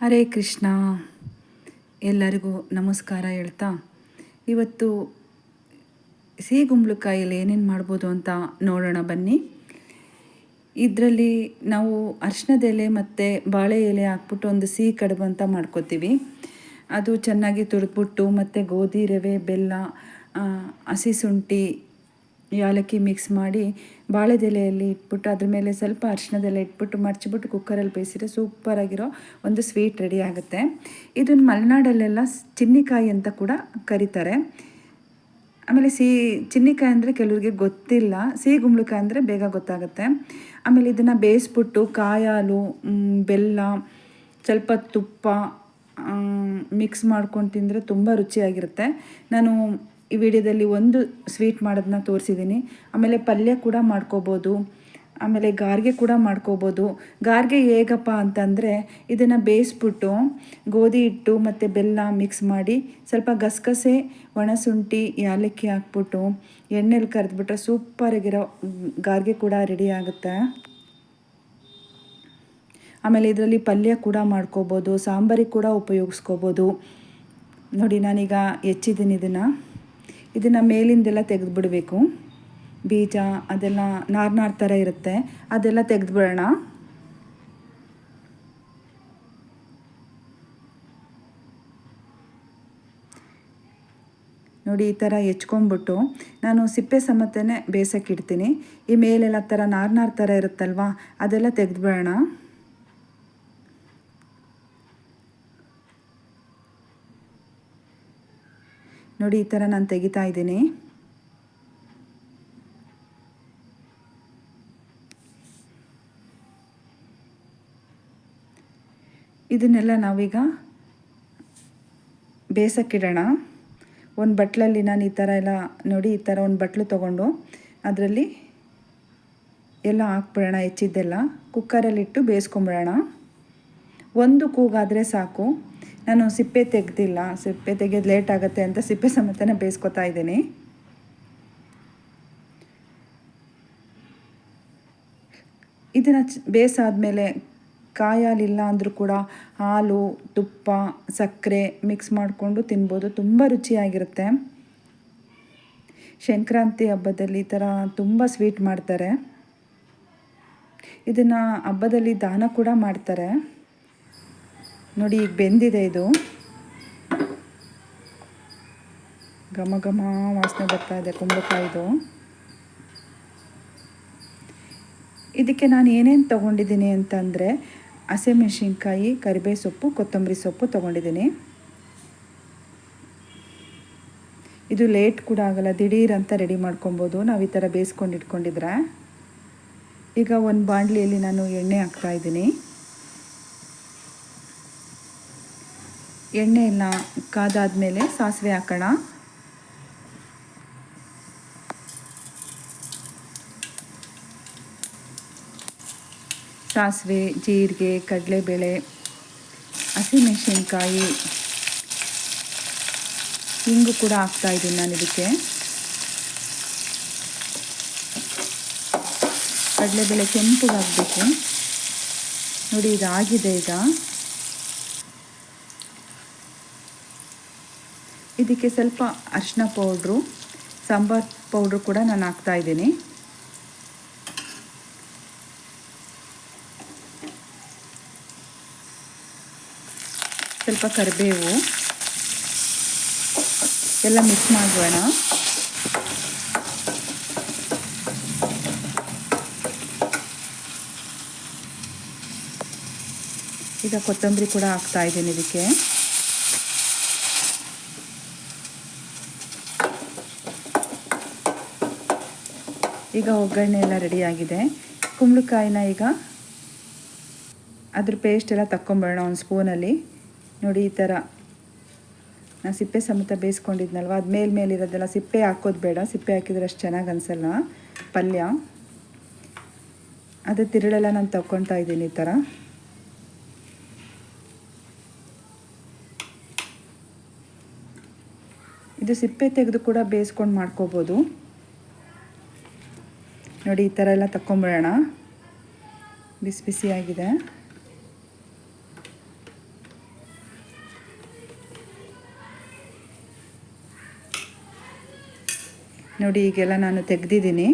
ಹರೇ ಕೃಷ್ಣ. ಎಲ್ಲರಿಗೂ ನಮಸ್ಕಾರ ಹೇಳ್ತಾ. ಇವತ್ತು ಸಿಹಿ ಕುಂಬಳಕಾಯಲ್ಲಿ ಏನೇನು ಮಾಡ್ಬೋದು ಅಂತ ನೋಡೋಣ ಬನ್ನಿ. ಇದರಲ್ಲಿ ನಾವು ಅರ್ಶಿನದ ಎಲೆ ಮತ್ತು ಬಾಳೆ ಎಲೆ ಹಾಕ್ಬಿಟ್ಟು ಒಂದು ಸಿಹಿ ಕಡುಬು ಅಂತ ಮಾಡ್ಕೋತೀವಿ. ಅದು ಚೆನ್ನಾಗಿ ತುರಿದ್ಬಿಟ್ಟು ಮತ್ತು ಗೋಧಿ, ರವೆ, ಬೆಲ್ಲ ಹಸಿ ಶುಂಠಿ ಯಾಲಕ್ಕಿ ಮಿಕ್ಸ್ ಮಾಡಿ ಬಾಳೆದೆಲೆಯಲ್ಲಿ ಇಟ್ಬಿಟ್ಟು ಅದ್ರ ಮೇಲೆ ಸ್ವಲ್ಪ ಅರಿಶಿನದೆಲೆ ಇಟ್ಬಿಟ್ಟು ಮರ್ಚಿಬಿಟ್ಟು ಕುಕ್ಕರಲ್ಲಿ ಬೇಯಿಸಿದ್ರೆ ಸೂಪರಾಗಿರೋ ಒಂದು ಸ್ವೀಟ್ ರೆಡಿ ಆಗುತ್ತೆ. ಇದನ್ನು ಮಲೆನಾಡಲ್ಲೆಲ್ಲ ಚಿನ್ನಿಕಾಯಿ ಅಂತ ಕೂಡ ಕರೀತಾರೆ. ಆಮೇಲೆ ಸಿಹಿ ಚಿನ್ನಿಕಾಯಿ ಅಂದರೆ ಕೆಲವರಿಗೆ ಗೊತ್ತಿಲ್ಲ ಸಿಹಿ ಗುಂಬಳಕಾಯಿ ಅಂದರೆ ಬೇಗ ಗೊತ್ತಾಗುತ್ತೆ. ಆಮೇಲೆ ಇದನ್ನು ಬೇಯಿಸ್ಬಿಟ್ಟು ಕಾಯಾಲು ಬೆಲ್ಲ, ಸ್ವಲ್ಪ ತುಪ್ಪ ಮಿಕ್ಸ್ ಮಾಡ್ಕೊಂಡು ತಿಂದರೆ ತುಂಬ ರುಚಿಯಾಗಿರುತ್ತೆ. ನಾನು ಈ ವಿಡಿಯೋದಲ್ಲಿ ಒಂದು ಸ್ವೀಟ್ ಮಾಡೋದನ್ನ ತೋರಿಸಿದ್ದೀನಿ. ಆಮೇಲೆ ಪಲ್ಯ ಕೂಡ ಮಾಡ್ಕೋಬೋದು. ಆಮೇಲೆ ಗಾರ್ಗೆ ಕೂಡ ಮಾಡ್ಕೋಬೋದು. ಗಾರ್ಗೆ ಹೇಗಪ್ಪ ಅಂತಂದರೆ ಇದನ್ನು ಬೇಯಿಸ್ಬಿಟ್ಟು ಗೋಧಿ ಹಿಟ್ಟು ಮತ್ತು ಬೆಲ್ಲ ಮಿಕ್ಸ್ ಮಾಡಿ ಸ್ವಲ್ಪ ಗಸಗಸೆ ಒಣಶುಂಠಿ ಯಾಲಕ್ಕಿ ಹಾಕ್ಬಿಟ್ಟು ಎಣ್ಣೆಲಿ ಕರೆದ್ಬಿಟ್ರೆ ಸೂಪರಾಗಿರೋ ಗಾರ್ಗೆ ಕೂಡ ರೆಡಿ ಆಗುತ್ತೆ. ಆಮೇಲೆ ಇದರಲ್ಲಿ ಪಲ್ಯ ಕೂಡ ಮಾಡ್ಕೋಬೋದು. ಸಾಂಬಾರಿಗೆ ಕೂಡ ಉಪಯೋಗಿಸ್ಕೋಬೋದು. ನೋಡಿ ನಾನೀಗ ಹೆಚ್ಚಿದ್ದೀನಿ ಇದನ್ನು. ಇದನ್ನು ಮೇಲಿಂದೆಲ್ಲ ತೆಗೆದುಬಿಡಬೇಕು. ಬೀಜ ಅದೆಲ್ಲ ನಾರ್ನಾರ್ ನಾರ್ ಥರ ಇರುತ್ತೆ. ಅದೆಲ್ಲ ತೆಗೆದುಬಿಡೋಣ. ನೋಡಿ ಈ ಥರ ಹೆಚ್ಕೊಂಬಿಟ್ಟು ನಾನು ಸಿಪ್ಪೆ ಸಮೇತನೇ ಬೇಸಕ್ಕಿಡ್ತೀನಿ. ಈ ಮೇಲೆಲ್ಲ ಥರ ನಾರ್ ನಾರ್ ಥರ ಇರುತ್ತಲ್ವಾ, ಅದೆಲ್ಲ ತೆಗೆದುಬಿಡೋಣ. ನೋಡಿ, ಈ ಥರ ನಾನು ತೆಗಿತಾ ಇದ್ದೀನಿ. ಇದನ್ನೆಲ್ಲ ನಾವೀಗ ಬೇಸಕ್ಕಿಡೋಣ. ಒಂದು ಬಟ್ಲಲ್ಲಿ ನಾನು ಈ ಥರ ಎಲ್ಲ ನೋಡಿ, ಈ ಥರ ಒಂದು ಬಟ್ಲು ತೊಗೊಂಡು ಅದರಲ್ಲಿ ಎಲ್ಲ ಹಾಕ್ಬಿಡೋಣ, ಹೆಚ್ಚಿದ್ದೆಲ್ಲ. ಕುಕ್ಕರಲ್ಲಿಟ್ಟು ಬೇಯಿಸ್ಕೊಂಬಿಡೋಣ ಒಂದು ಕೂಗಾದರೆ ಸಾಕು. ನಾನು ಸಿಪ್ಪೆ ತೆಗೆದಿಲ್ಲ, ಸಿಪ್ಪೆ ತೆಗೆಯೋದು ಲೇಟ್ ಆಗುತ್ತೆ ಅಂತ ಸಿಪ್ಪೆ ಸಮೇತನೇ ಬೇಯಿಸ್ಕೊತಾ ಇದ್ದೀನಿ. ಇದನ್ನು ಬೇಯಿಸಾದ್ಮೇಲೆ ಕಾಯಿ ಹಾಲಿಲ್ಲ ಅಂದರೂ ಕೂಡ ಹಾಲು, ತುಪ್ಪ, ಸಕ್ಕರೆ ಮಿಕ್ಸ್ ಮಾಡಿಕೊಂಡು ತಿನ್ಬೋದು. ತುಂಬ ರುಚಿಯಾಗಿರುತ್ತೆ. ಸಂಕ್ರಾಂತಿ ಹಬ್ಬದಲ್ಲಿ ಈ ಥರ ತುಂಬ ಸ್ವೀಟ್ ಮಾಡ್ತಾರೆ. ಇದನ್ನು ಹಬ್ಬದಲ್ಲಿ ದಾನ ಕೂಡ ಮಾಡ್ತಾರೆ. ನೋಡಿ, ಈಗ ಬೆಂದಿದೆ ಇದು. ಘಮ ಘಮ ವಾಸನೆ ಬರ್ತಾ ಇದೆ ಕುಂಬಳಕಾಯಿದು ಇದಕ್ಕೆ ನಾನು ಏನೇನು ತೊಗೊಂಡಿದ್ದೀನಿ ಅಂತಂದರೆ ಹಸಿಮೆಣಸಿನ್ಕಾಯಿ ಕರಿಬೇವು ಸೊಪ್ಪು, ಕೊತ್ತಂಬರಿ ಸೊಪ್ಪು ತೊಗೊಂಡಿದ್ದೀನಿ. ಇದು ಲೇಟ್ ಕೂಡ ಆಗಲ್ಲ, ದಿಢೀರ್ ಅಂತ ರೆಡಿ ಮಾಡ್ಕೊಬೋದು. ನಾವು ಈ ಥರ ಬೇಯಿಸ್ಕೊಂಡು ಇಟ್ಕೊಂಡಿದ್ರೆ. ಈಗ ಒಂದು ಬಾಣಲಿಯಲ್ಲಿ ನಾನು ಎಣ್ಣೆ ಹಾಕ್ತಾ ಎಣ್ಣೆ ಎಲ್ಲ ಕಾದಾದ್ಮೇಲೆ ಸಾಸಿವೆ ಹಾಕೋಣ. ಸಾಸಿವೆ, ಜೀರಿಗೆ, ಕಡಲೆಬೇಳೆ, ಹಸಿಮೆಣಸಿನ್ಕಾಯಿ ಹಿಂಗು ಕೂಡ ಹಾಕ್ತಾ ಇದ್ದೀನಿ ನಾನು ಇದಕ್ಕೆ. ಕಡಲೆಬೇಳೆ ಕೆಂಪುಗಾಗಬೇಕು. ನೋಡಿ, ಇದಾಗಿದೆ ಈಗ. ಇದಕ್ಕೆ ಸ್ವಲ್ಪ ಅರಿಶಿನ ಪೌಡ್ರು, ಸಾಂಬಾರ್ ಪೌಡ್ರು ಕೂಡ ನಾನು ಹಾಕ್ತಾ ಇದ್ದೀನಿ. ಸ್ವಲ್ಪ ಕರಿಬೇವು. ಎಲ್ಲ ಮಿಕ್ಸ್ ಮಾಡೋಣ ಈಗ ಕೊತ್ತಂಬರಿ ಕೂಡ ಹಾಕ್ತಾ ಇದ್ದೀನಿ ಇದಕ್ಕೆ. ಈಗ ಒಗ್ಗರಣೆ ಎಲ್ಲ ರೆಡಿಯಾಗಿದೆ ಕುಂಬಳಕಾಯಿನ ಈಗ ಅದ್ರ ಪೇಸ್ಟ್ ಎಲ್ಲ ತಕ್ಕೊಂಬರೋಣ ಒಂದು ಸ್ಪೂನಲ್ಲಿ ನೋಡಿ ಈ ಥರ ನಾನು ಸಿಪ್ಪೆ ಸಮೇತ ಬೇಯಿಸ್ಕೊಂಡಿದ್ನಲ್ವ? ಅದು ಮೇಲೆ ಮೇಲಿರೋದೆಲ್ಲ ಸಿಪ್ಪೆ ಹಾಕೋದು ಬೇಡ. ಸಿಪ್ಪೆ ಹಾಕಿದ್ರೆ ಅಷ್ಟು ಚೆನ್ನಾಗಿ ಅನಿಸಲ್ಲ. ಪಲ್ಯ. ಅದು ತಿರುಳೆಲ್ಲ ನಾನು ತಗೊಳ್ತಾ ಇದ್ದೀನಿ ಈ ಥರ ಇದು ಸಿಪ್ಪೆ ತೆಗೆದು ಕೂಡ ಬೇಯಿಸ್ಕೊಂಡು ಮಾಡ್ಕೋಬೋದು. ನೋಡಿ, ಈ ಥರ ಎಲ್ಲ ತಕ್ಕೊಂಬಿಡೋಣ. ಬಿಸಿ ಬಿಸಿಯಾಗಿದೆ ನೋಡಿ, ಈಗೆಲ್ಲ ನಾನು ತೆಗೆದಿದ್ದೀನಿ.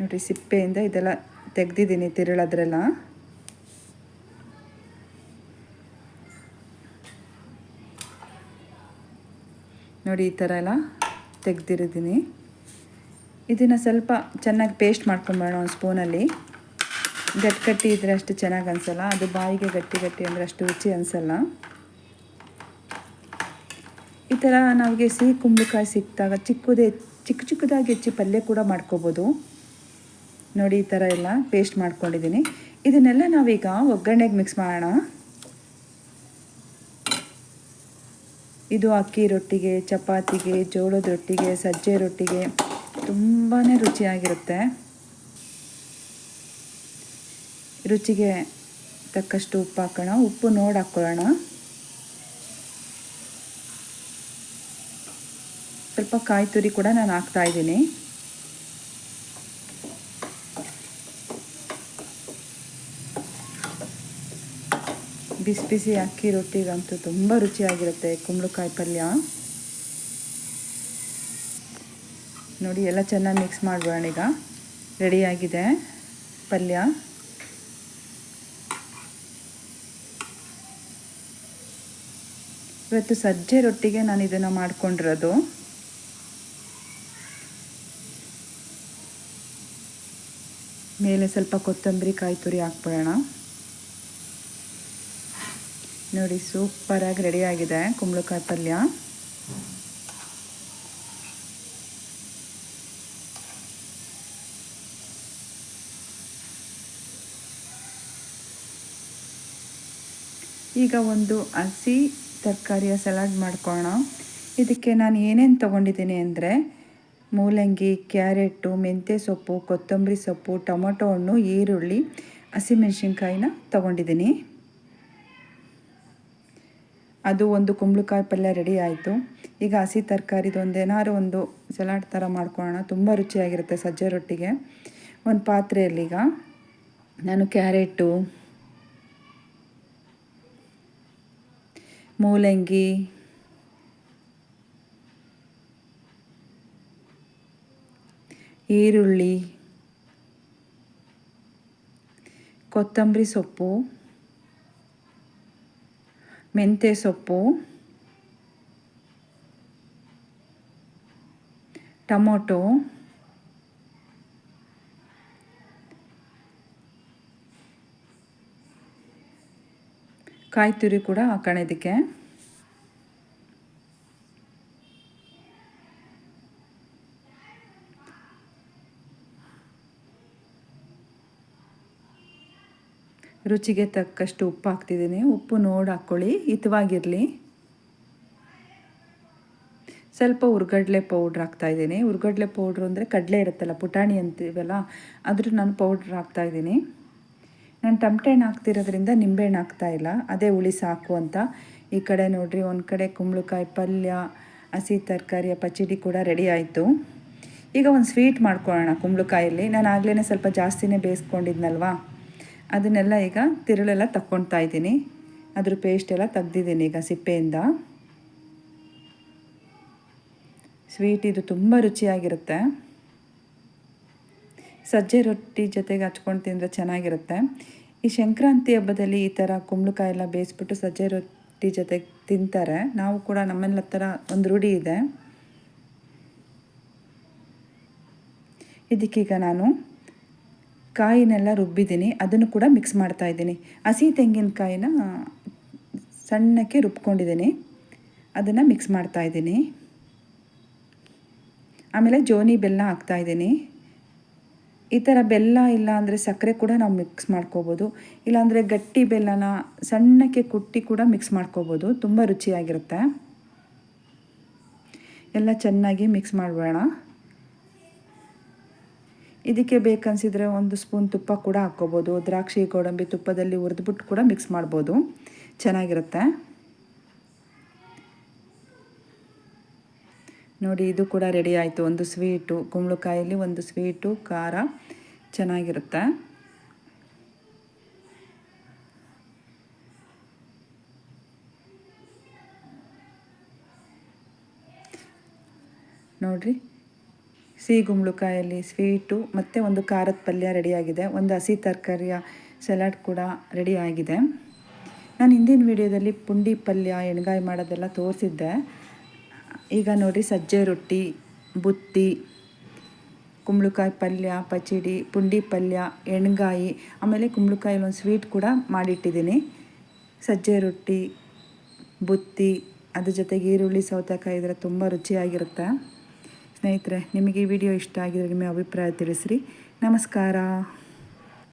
ನೋಡಿ, ಸಿಪ್ಪೆಯಿಂದ ಇದೆಲ್ಲ ತೆಗೆದಿದ್ದೀನಿ ತಿರುಳದ್ರೆಲ್ಲ. ನೋಡಿ, ಈ ಥರ ಎಲ್ಲ ತೆಗೆದಿರಿದ್ದೀನಿ. ಇದನ್ನು ಸ್ವಲ್ಪ ಚೆನ್ನಾಗಿ ಪೇಸ್ಟ್ ಮಾಡ್ಕೊಂಬೇಡ ಒಂದು ಸ್ಪೂನಲ್ಲಿ ಗಟ್ಟಿ ಗಟ್ಟಿ ಇದ್ದರೆ ಅಷ್ಟು ಚೆನ್ನಾಗಿ ಅನಿಸಲ್ಲ. ಅದು ಬಾಯಿಗೆ ಗಟ್ಟಿ ಗಟ್ಟಿ ಅಂದರೆ ಅಷ್ಟು ರುಚಿ ಅನಿಸಲ್ಲ. ಈ ಥರ ನಮಗೆ ಸಿಹಿ ಕುಂಬಳಕಾಯಿ ಸಿಕ್ಕಿದಾಗ ಚಿಕ್ಕದೇ, ಚಿಕ್ಕ ಚಿಕ್ಕದಾಗಿ ಹೆಚ್ಚಿ ಪಲ್ಯ ಕೂಡ ಮಾಡ್ಕೋಬೋದು. ನೋಡಿ ಈ ಥರ ಎಲ್ಲ ಪೇಸ್ಟ್ ಮಾಡ್ಕೊಂಡಿದ್ದೀನಿ. ಇದನ್ನೆಲ್ಲ ನಾವೀಗ ಒಗ್ಗರಣೆಗೆ ಮಿಕ್ಸ್ ಮಾಡೋಣ. ಇದು ಅಕ್ಕಿ ರೊಟ್ಟಿಗೆ, ಚಪಾತಿಗೆ, ಜೋಳದ ರೊಟ್ಟಿಗೆ, ಸಜ್ಜೆ ರೊಟ್ಟಿಗೆ. ತುಂಬಾ ರುಚಿಯಾಗಿರುತ್ತೆ. ರುಚಿಗೆ ತಕ್ಕಷ್ಟು ಉಪ್ಪು ಹಾಕೋಣ. ಉಪ್ಪು ನೋಡಿ ಹಾಕ್ಕೊಳ್ಳೋಣ ಸ್ವಲ್ಪ ಕಾಯಿ ತುರಿ ಕೂಡ ನಾನು ಹಾಕ್ತಾ ಇದ್ದೀನಿ. ಬಿಸಿ ಬಿಸಿ ಅಕ್ಕಿ ರೊಟ್ಟಿಗಂತೂ ತುಂಬ ರುಚಿಯಾಗಿರುತ್ತೆ ಕುಂಬಳಕಾಯಿ ಪಲ್ಯ. ನೋಡಿ, ಎಲ್ಲ ಚೆನ್ನಾಗಿ ಮಿಕ್ಸ್ ಮಾಡ್ಬೋಣ ಈಗ. ರೆಡಿಯಾಗಿದೆ ಪಲ್ಯ. ಇವತ್ತು ಸಜ್ಜೆ ರೊಟ್ಟಿಗೆ ನಾನು ಇದನ್ನು ಮಾಡ್ಕೊಂಡಿರೋದು. ಮೇಲೆ ಸ್ವಲ್ಪ ಕೊತ್ತಂಬರಿ, ಕಾಯಿ ತುರಿ ಹಾಕ್ಬಿಡೋಣ. ನೋಡಿ, ಸೂಪರಾಗಿ ರೆಡಿಯಾಗಿದೆ ಕುಂಬಳಕಾಯಿ ಪಲ್ಯ. ಈಗ ಒಂದು ಹಸಿ ತರಕಾರಿಯ ಸಲಾಡ್ ಮಾಡ್ಕೊಳ್ಳೋಣ ಇದಕ್ಕೆ ನಾನು ಏನೇನು ತೊಗೊಂಡಿದ್ದೀನಿ ಅಂದರೆ ಮೂಲಂಗಿ, ಕ್ಯಾರೆಟು, ಮೆಂತ್ಯ ಸೊಪ್ಪು, ಕೊತ್ತಂಬರಿ ಸೊಪ್ಪು, ಟೊಮೊಟೊ ಹಣ್ಣು, ಈರುಳ್ಳಿ, ಹಸಿಮೆಣ್ಸಿನ್ಕಾಯಿನ ತೊಗೊಂಡಿದ್ದೀನಿ. ಅದು ಒಂದು ಕುಂಬಳಕಾಯಿ ಪಲ್ಯ ರೆಡಿ ಆಯಿತು. ಈಗ ಹಸಿ ತರಕಾರಿದು ಒಂದೇನಾದ್ರು ಒಂದು ಸಲಾಡ್ ಥರ ಮಾಡ್ಕೊಳ್ಳೋಣ ತುಂಬ ರುಚಿಯಾಗಿರುತ್ತೆ ಸಜ್ಜೆ ರೊಟ್ಟಿಗೆ. ಒಂದು ಪಾತ್ರೆಯಲ್ಲೀಗ ನಾನು ಕ್ಯಾರೆಟು ಮೂಲಂಗಿ. ಈರುಳ್ಳಿ. ಕೊತ್ತಂಬರಿ ಸೊಪ್ಪು. ಮೆಂತ್ಯ ಸೊಪ್ಪು. ಟೊಮೊಟೊ. ಕಾಯಿ ತುರಿ ಕೂಡ ಹಾಕೋಣ ಇದಕ್ಕೆ ರುಚಿಗೆ ತಕ್ಕಷ್ಟು ಉಪ್ಪು ಹಾಕ್ತಿದ್ದೀನಿ ಉಪ್ಪು ನೋಡಿ ಹಾಕ್ಕೊಳ್ಳಿ. ಹಿತವಾಗಿರಲಿ. ಸ್ವಲ್ಪ ಉರ್ಗಡ್ಲೆ ಪೌಡ್ರ್ ಹಾಕ್ತಾಯಿದ್ದೀನಿ ಉರ್ಗಡ್ಲೆ ಪೌಡ್ರ್ ಅಂದರೆ ಕಡಲೆ ಇರುತ್ತಲ್ಲ ಪುಟಾಣಿ ಅಂತೀವಲ್ಲ ಅದ್ರ ನಾನು ಪೌಡ್ರ್ ಹಾಕ್ತಾಯಿದ್ದೀನಿ ನಾನು ಟಮಟೆ ಹಣ್ಣು ಹಾಕ್ತಿರೋದ್ರಿಂದ ನಿಂಬೆಹಣ್ಣು ಹಾಕ್ತಾಯಿಲ್ಲ ಅದೇ ಹುಳಿ ಸಾಕು ಅಂತ. ಈ ಕಡೆ ನೋಡಿರಿ, ಒಂದು ಕಡೆ ಕುಂಬಳಕಾಯಿ ಪಲ್ಯ, ಹಸಿ ತರಕಾರಿಯ ಪಚಡಿ ಕೂಡ ರೆಡಿ ಆಯಿತು. ಈಗ ಒಂದು ಸ್ವೀಟ್ ಮಾಡ್ಕೊಳ್ಳೋಣ ಕುಂಬಳಕಾಯಲ್ಲಿ. ನಾನು ಆಗಲೇ ಸ್ವಲ್ಪ ಜಾಸ್ತಿನೇ ಬೇಯಿಸ್ಕೊಂಡಿದ್ನಲ್ವಾ? ಅದನ್ನೆಲ್ಲ ಈಗ ತಿರುಳೆಲ್ಲ ತಕ್ಕೊಳ್ತಾ ಇದ್ದೀನಿ. ಅದ್ರ ಪೇಸ್ಟ್ ಎಲ್ಲ ತೆಗ್ದಿದ್ದೀನಿ ಈಗ ಸಿಪ್ಪೆಯಿಂದ. ಸ್ವೀಟ್ ಇದು ತುಂಬ ರುಚಿಯಾಗಿರುತ್ತೆ. ಸಜ್ಜೆ ರೊಟ್ಟಿ ಜೊತೆಗೆ ಹಚ್ಕೊಂಡು ತಿಂದರೆ ಚೆನ್ನಾಗಿರುತ್ತೆ. ಈ ಸಂಕ್ರಾಂತಿ ಹಬ್ಬದಲ್ಲಿ ಈ ಥರ ಕುಂಬಳಕಾಯಿ ಎಲ್ಲ ಬೇಯಿಸ್ಬಿಟ್ಟು ಸಜ್ಜೆ ರೊಟ್ಟಿ ಜೊತೆಗೆ ತಿಂತಾರೆ. ನಾವು ಕೂಡ ನಮ್ಮೆಲ್ಲ ಥರ ಒಂದು ರೂಢಿ ಇದೆ. ಇದಕ್ಕೀಗ ನಾನು ಕಾಯಿನೆಲ್ಲ ರುಬ್ಬಿದ್ದೀನಿ. ಅದನ್ನು ಕೂಡ ಮಿಕ್ಸ್ ಮಾಡ್ತಾ ಇದ್ದೀನಿ. ಹಸಿ ತೆಂಗಿನಕಾಯಿನ ಸಣ್ಣಕ್ಕೆ ರುಬ್ಕೊಂಡಿದ್ದೀನಿ. ಅದನ್ನು ಮಿಕ್ಸ್ ಮಾಡ್ತಾ ಇದ್ದೀನಿ. ಆಮೇಲೆ ಜೋನಿ ಬೆಲ್ಲ ಹಾಕ್ತಾಯಿದ್ದೀನಿ ಈ ಥರ ಬೆಲ್ಲ ಇಲ್ಲ ಅಂದರೆ ಸಕ್ಕರೆ ಕೂಡ ನಾವು ಮಿಕ್ಸ್ ಮಾಡ್ಕೋಬೋದು. ಇಲ್ಲಾಂದರೆ ಗಟ್ಟಿ ಬೆಲ್ಲನ ಸಣ್ಣಕ್ಕೆ ಕುಟ್ಟಿ ಕೂಡ ಮಿಕ್ಸ್ ಮಾಡ್ಕೋಬೋದು. ತುಂಬ ರುಚಿಯಾಗಿರುತ್ತೆ. ಎಲ್ಲ ಚೆನ್ನಾಗಿ ಮಿಕ್ಸ್ ಮಾಡಬೇಡ ಇದಕ್ಕೆ ಬೇಕನ್ಸಿದ್ರೆ ಒಂದು ಸ್ಪೂನ್ ತುಪ್ಪ ಕೂಡ ಹಾಕ್ಕೋಬೋದು. ದ್ರಾಕ್ಷಿ, ಗೋಡಂಬಿ ತುಪ್ಪದಲ್ಲಿ ಹುರಿದ್ಬಿಟ್ಟು ಕೂಡ ಮಿಕ್ಸ್ ಮಾಡ್ಬೋದು. ಚೆನ್ನಾಗಿರುತ್ತೆ. ನೋಡಿ, ಇದು ಕೂಡ ರೆಡಿ ಆಯಿತು. ಒಂದು ಸ್ವೀಟು ಕುಂಬಳಕಾಯಲ್ಲಿ ಒಂದು ಸ್ವೀಟು ಖಾರ ಚೆನ್ನಾಗಿರುತ್ತೆ. ನೋಡಿರಿ, ಸಿಹಿ ಗುಂಬಳಕಾಯಲ್ಲಿ ಸ್ವೀಟು ಮತ್ತು ಒಂದು ಖಾರದ ಪಲ್ಯ ರೆಡಿಯಾಗಿದೆ ಒಂದು ಹಸಿ ತರಕಾರಿಯ ಸಲಾಡ್ ಕೂಡ ರೆಡಿ ಆಗಿದೆ. ನಾನು ಹಿಂದಿನ ವಿಡಿಯೋದಲ್ಲಿ ಪುಂಡಿ ಪಲ್ಯ ಎಣ್ಗಾಯಿ ಮಾಡೋದೆಲ್ಲ ತೋರಿಸಿದ್ದೆ. ಈಗ ನೋಡಿ ಸಜ್ಜೆ ರೊಟ್ಟಿ, ಬುತ್ತಿ, ಕುಂಬಳಕಾಯಿ ಪಲ್ಯ, ಪಚಡಿ, ಪುಂಡಿ ಪಲ್ಯ, ಎಣ್ಗಾಯಿ, ಆಮೇಲೆ ಕುಂಬಳಕಾಯಲ್ಲಿ ಒಂದು ಸ್ವೀಟ್ ಕೂಡ ಮಾಡಿಟ್ಟಿದ್ದೀನಿ. ಸಜ್ಜೆ ರೊಟ್ಟಿ, ಬುತ್ತಿ, ಅದ್ರ ಜೊತೆಗೆ ಈರುಳ್ಳಿ, ಸೌತೆಕಾಯಿ ಇದ್ರೆ ತುಂಬ ರುಚಿಯಾಗಿರುತ್ತೆ. ಸ್ನೇಹಿತರೆ, ನಿಮಗೆ ಈ ವಿಡಿಯೋ ಇಷ್ಟ ಆಗಿದ್ರೆ ನಿಮ್ಮ ಅಭಿಪ್ರಾಯ ತಿಳಿಸ್ರಿ. ನಮಸ್ಕಾರ.